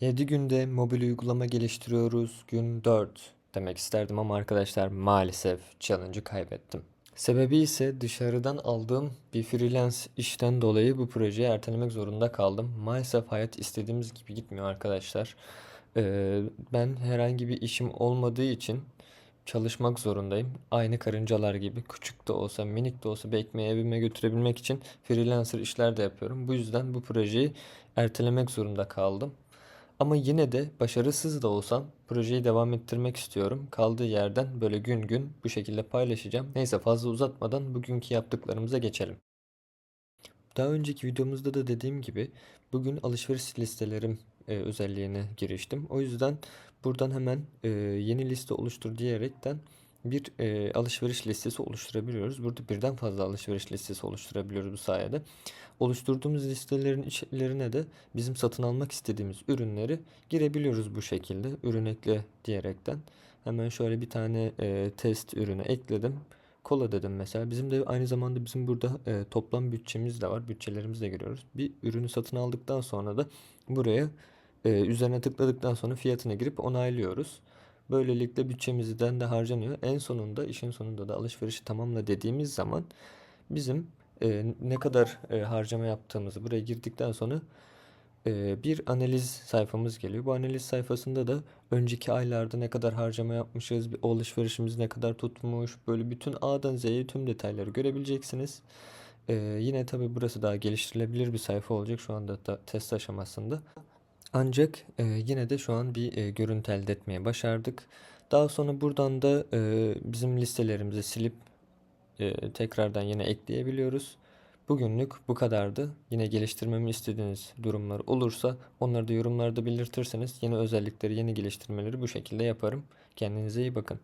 7 günde mobil uygulama geliştiriyoruz. Gün 4 demek isterdim ama arkadaşlar maalesef challenge'ı kaybettim. Sebebi ise dışarıdan aldığım bir freelance işten dolayı bu projeyi ertelemek zorunda kaldım. Maalesef hayat istediğimiz gibi gitmiyor arkadaşlar. Ee, ben herhangi bir işim olmadığı için çalışmak zorundayım. Aynı karıncalar gibi küçük de olsa minik de olsa bir ekmeği evime götürebilmek için freelancer işler de yapıyorum. Bu yüzden bu projeyi ertelemek zorunda kaldım. Ama yine de başarısız da olsam projeyi devam ettirmek istiyorum. Kaldığı yerden böyle gün gün bu şekilde paylaşacağım. Neyse fazla uzatmadan bugünkü yaptıklarımıza geçelim. Daha önceki videomuzda da dediğim gibi bugün alışveriş listelerim e, özelliğine giriştim. O yüzden buradan hemen e, yeni liste oluştur diyerekten bir e, alışveriş listesi oluşturabiliyoruz. Burada birden fazla alışveriş listesi oluşturabiliyoruz bu sayede. Oluşturduğumuz listelerin içlerine de bizim satın almak istediğimiz ürünleri girebiliyoruz bu şekilde. Ürün ekle diyerekten. Hemen şöyle bir tane e, test ürünü ekledim. Kola dedim mesela. Bizim de aynı zamanda bizim burada e, toplam bütçemiz de var. Bütçelerimizi de giriyoruz. Bir ürünü satın aldıktan sonra da buraya e, üzerine tıkladıktan sonra fiyatına girip onaylıyoruz. Böylelikle bütçemizden de harcanıyor. En sonunda işin sonunda da alışverişi tamamla dediğimiz zaman bizim e, ne kadar e, harcama yaptığımızı buraya girdikten sonra e, bir analiz sayfamız geliyor. Bu analiz sayfasında da önceki aylarda ne kadar harcama yapmışız, bir alışverişimiz ne kadar tutmuş, böyle bütün A'dan Z'ye tüm detayları görebileceksiniz. E, yine tabii burası daha geliştirilebilir bir sayfa olacak şu anda da test aşamasında. Ancak e, yine de şu an bir e, görüntü elde etmeye başardık. Daha sonra buradan da e, bizim listelerimizi silip e, tekrardan yine ekleyebiliyoruz. Bugünlük bu kadardı. Yine geliştirmemi istediğiniz durumlar olursa onları da yorumlarda belirtirseniz yeni özellikleri, yeni geliştirmeleri bu şekilde yaparım. Kendinize iyi bakın.